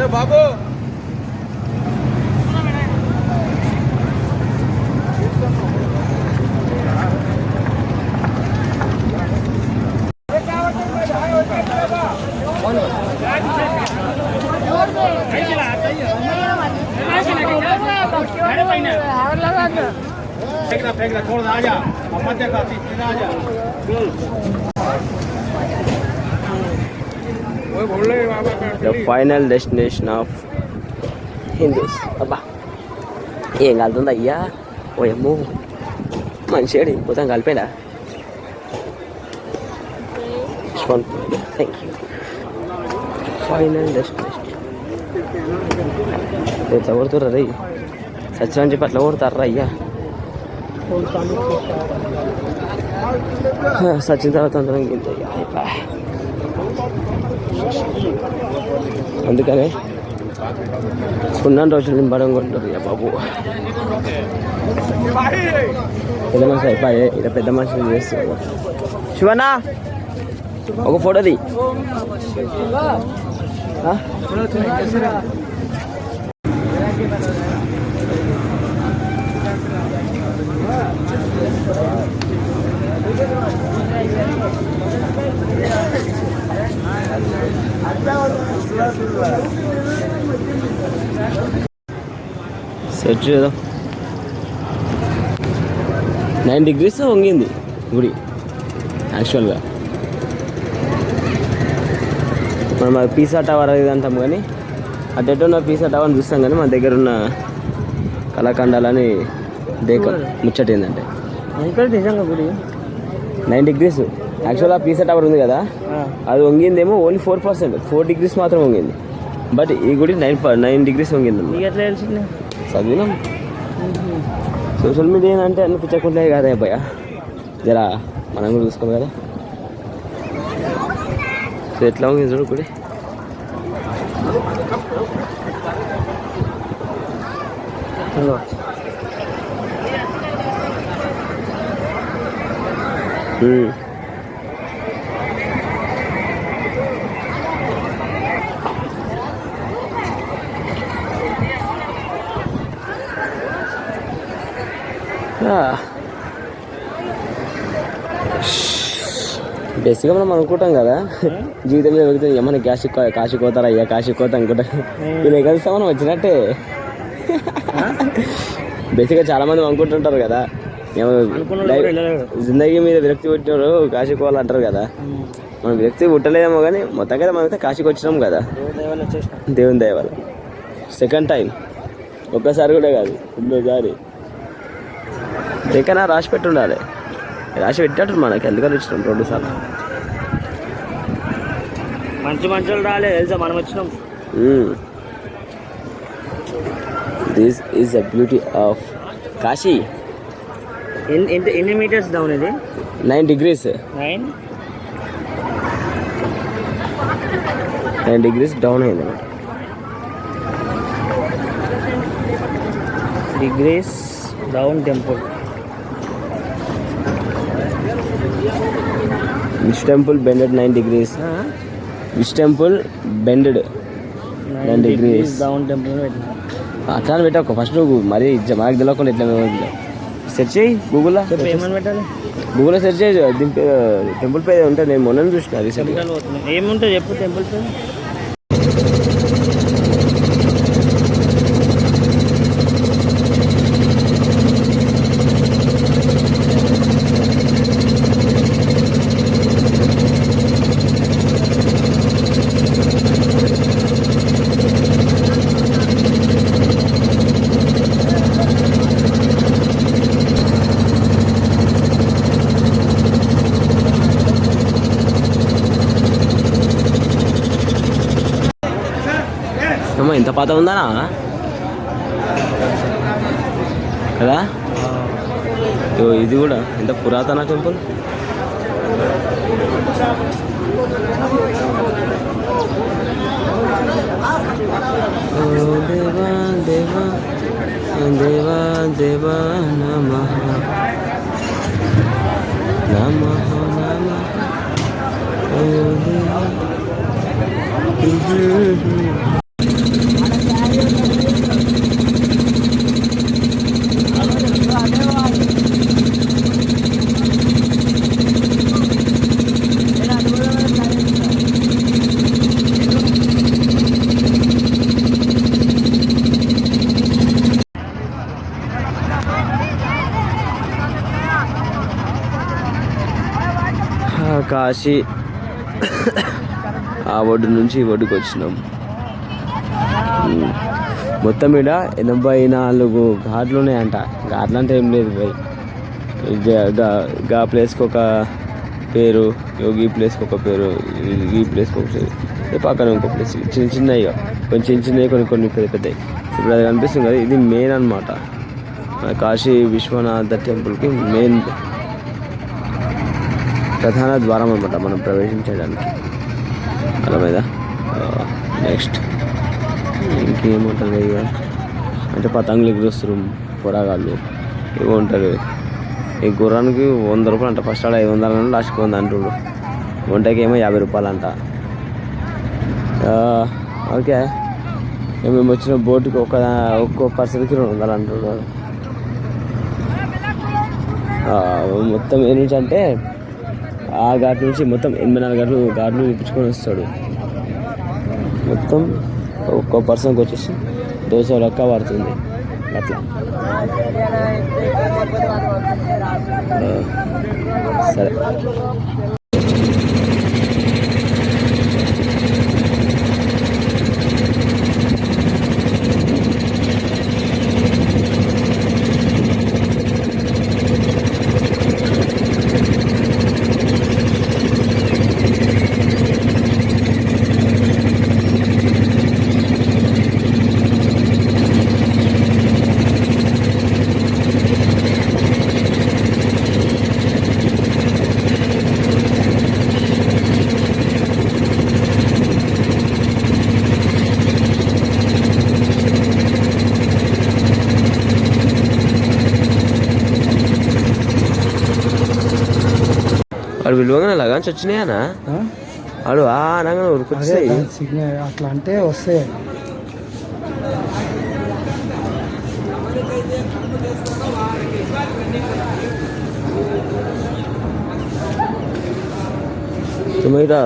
અને ભાગો ફેંકલા ફેંકલા થોડા આજા મધ્ય Kashi આજા the final destination of Hindus అబ్బా ఏం కలుతుంది అయ్యా ఓ ఏమో మంచిగా పోతాం కలిపేనా థ్యాంక్ యూ ఫైనల్ డెస్టినేషన్ ఎట్లా కొడుతుర్రా రే సత్యం అని చెప్పి అట్లా కొడతారా అయ్యా సచిన్ తర్వాత అందరం గింత ఇక. అయిపోయా. అందుకనే ఉన్న రోజులు నింపడం కొంటారు ఇక బాబు పెద్ద మనిషి అయిపోయి ఇక్కడ పెద్ద మనిషిని చేస్తారు శివనా ఒక ఫోటోది ఆ? సెట్ చేద్దాం. నైన్ డిగ్రీస్ వంగింది గుడి యాక్చువల్గా మనం అది పీసా టవర్ అది అంటాం కానీ అటు ఉన్న పీసా టవర్ అని చూస్తాం కానీ మన దగ్గర ఉన్న కళాఖండాలని దేక ముచ్చట ఏంటంటే ఇక్కడ నిజంగా గుడి? నైన్ డిగ్రీస్ యాక్చువల్గా పీసా టవర్ ఉంది కదా? అది వంగిందేమో only four percent four degrees మాత్రం వంగింది. బట్ ఈ గుడి నైన్ నైన్ డిగ్రీస్ వంగింది చదివినాం? సోషల్ మీడియా అంటే అన్ని పిచ్చకుంటాయి కదా అబ్బాయ? జరా మనం కూడా చూసుకోవాలి కదా? సో ఎట్లా ఉంది చూడు గుడి? ఉమ్. బేసిక్గా మనం అనుకుంటాం కదా. జీవితంలో వెళ్తే ఏమన్నా కాశీ కాశీ కోతారా? అయ్యా కాశీ కోత అనుకుంటా. వీళ్ళు కలిస్తే మనం వచ్చినట్టే. బేసిక్గా చాలా మంది అనుకుంటుంటారు కదా. జిందగీ మీద విరక్తి పుట్టినారు కాశీ కోవాలంటారు కదా. మనం విరక్తి పుట్టలేదేమో కానీ మొత్తం కదా మనమైతే కాశీకి వచ్చినాం కదా. దేవుని దయ వల్ల సెకండ్ టైం ఒక్కసారి కూడా కాదు. రెండోసారి. ఎక్కడైనా రాసి పెట్టి ఉండాలి రాసి పెట్టాడు మనకి ఎందుకని వచ్చినాం రెండు సార్లు? మంచి మంచి రాలే తెలుసా? మనం వచ్చినాం. This is the beauty of Kashi. ఎన్ని- ఎన్ని మీటర్స్ డౌన్ ఇది? Nine degrees nine nine degrees down అయింది. అనమాట degrees down temple which temple bended nine degrees which temple bended nine. Degrees down temple అట్లా పెట్టావు ఫస్ట్ నువ్వు మరీ మనకు తెలియకుండా ఎట్లా సెర్చ్ చేయి గూగుల్లో ఏమని పెట్టాలి? గూగుల్లో సెర్చ్ చేయి టెంపుల్ పేరు ఉంటుంది నేను మొన్న చూసిన రీసెంట్గా ఏముంటుంది చెప్పు టెంపుల్ పేరు? ఇంత పాత ఉందానా కదా ఇదో ఇది కూడా ఇంత పురాతన టెంపుల్ ఓ దేవా దేవా దేవా దేవా నమ నమ నమ ఓ దేవా కాశీ ఆ ఒడ్డు నుంచి ఈ ఒడ్డుకు వచ్చినాం. మొత్తం ఈడ ఎనభై నాలుగు ఘాట్లు ఉన్నాయంట. ఘాట్లు అంటే ఏం లేదు భయ్గా ప్లేస్కి ఒక పేరు యోగి ప్లేస్కి ఒక పేరు ఈ- ప్లేస్కి ఒక పేరు. పక్కన ఇంకో ప్లేస్. చిన్న చిన్నవి కొన్ని చిన్న చిన్నవి కొన్ని కొన్ని పెద్ద పెద్దవి ఇప్పుడు అది కనిపిస్తుంది కదా ఇది మెయిన్ అనమాట కాశీ విశ్వనాథ టెంపుల్కి మెయిన్ ప్రధాన ద్వారం అనమాట మనం ప్రవేశించడానికి అర్థమైందా? నెక్స్ట్ ఇంకేముంటుంది? ఇక అంటే పతంగులు ఎగురుస్తారు పొరగాళ్ళు. ఇవి ఉంటారు ఈ గుర్రానికి వంద రూపాయలు అంట. ఫస్ట్ ఆడ ఐదు వందలు అంటే లాస్ట్కి వంద అంటుడు. వంటకి ఏమో యాభై రూపాయలు అంట. ఓకే. మేము వచ్చిన బోటుకి ఒక ఒక్కో పర్సన్కి రెండు వందలు అంటున్నారు మొత్తం ఏ నుంచి అంటే ఆ ఘాట్ నుంచి మొత్తం ఎనభై నాలుగు గంటలు ఘాట్లు ఇప్పించుకొని వస్తాడు. మొత్తం ఒక్క పర్సన్కి వచ్చేసి దోశ లెక్క పడుతుంది అట్లా. సరే. వాడు విలువగానే లగాన్స్ వచ్చినాయనా వాడు ఆ? అదే ఉరికొచ్చాయి సిగ్నల్ అట్లా అంటే వస్తాయి. ఇక్కడ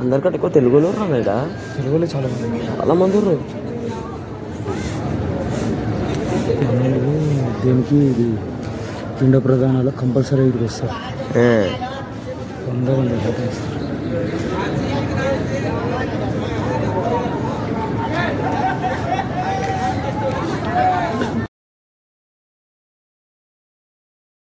అందరికంటే ఎక్కువ తెలుగులో ఇక్కడ తెలుగులో చాలా మంది చాలా మంది దీనికి ఇది పిండ ప్రధానాలు కంపల్సరీ ఇక్కడికి వస్తారు ఆ,